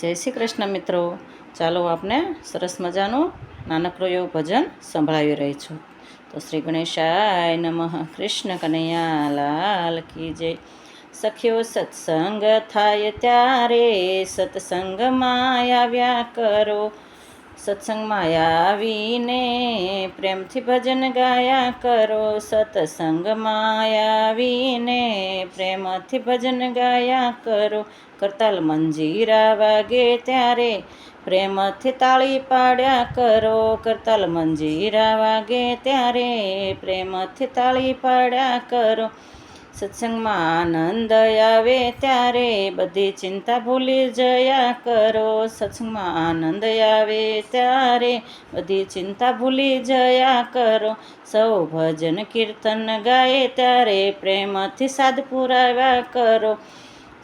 જય શ્રી કૃષ્ણ મિત્રો. ચાલો આપને સરસ મજાનું નાનકડું એવું ભજન સંભળાવી રહી છું. તો શ્રી ગણેશાય નમઃ. કૃષ્ણ કનૈયા, લાલ કી જય. સખ્યો સત્સંગ થાય ત્યારે સત્સંગમાં આવ્યા કરો. સત્સંગમાં આવીને પ્રેમથી ભજન ગાયા કરો. સત્સંગમાં આવીને પ્રેમથી ભજન ગાયા કરો. કરતાલ મંજીરા વાગે ત્યારે પ્રેમથી તાળી પાડ્યા કરો. કરતાલ મંજીરા વાગે ત્યારે પ્રેમથી તાળી પાડ્યા કરો. સત્સંગમાં આનંદ આવે ત્યારે બધી ચિંતા ભૂલી જયા કરો. સત્સંગમાં આનંદ આવે ત્યારે બધી ચિંતા ભૂલી જયા કરો. સૌ ભજન કીર્તન ગાય ત્યારે પ્રેમથી સાદ પુરાવ્યા કરો.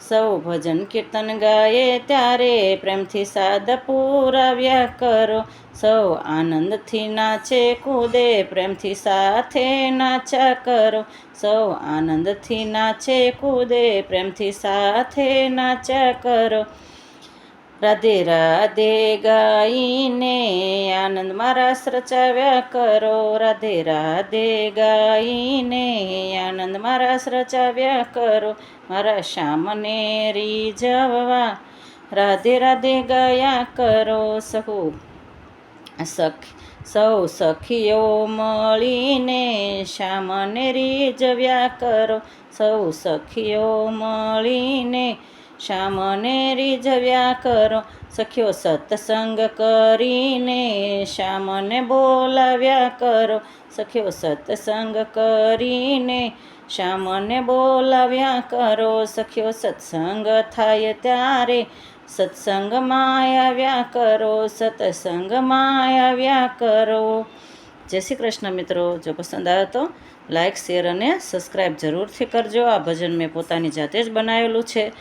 સૌ ભજન કીર્તન ગાયે ત્યારે પ્રેમથી સાદ પુરાવ્યા કરો. સૌ આનંદથી નાચે કૂદે, પ્રેમથી સાથે નાચા કરો. સૌ આનંદથી નાચે કૂદે, પ્રેમથી સાથે નાચા કરો. રાધે રાધે ગાઈને આનંદમાં રાસ રચાવ્યા કરો. રાધે રાધે ગાઈને આનંદમાં રાસ રચાવ્યા કરો. મારા શ્યામને રીઝવવા રાધે રાધે ગયા કરો. સહુ સખ, સૌ સખીઓ મળીને શ્યામને રીઝવ્યા કરો. સૌ સખીઓ મળીને શ્યામને રીઝવ્યા કરો. સખ્યો સત્સંગ કરીને શ્યામને બોલાવ્યા કરો. સખ્યો સત્સંગ કરીને શામને બોલાવ્યા કરો. સખ્યો સત્સંગ થાય ત્યારે સત્સંગમાં આવ્યા કરો. સત્સંગમાં આવ્યા કરો. જય શ્રી કૃષ્ણ મિત્રો. જો પસંદ આવ્યો તો લાઇક શેર અને સબસ્ક્રાઈબ જરૂરથી કરજો. આ ભજન મેં પોતાની જાતે જ બનાવેલું છે.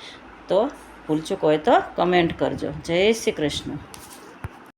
તો ભૂલચૂક હોય તો કમેન્ટ કરજો. જય શ્રી કૃષ્ણ.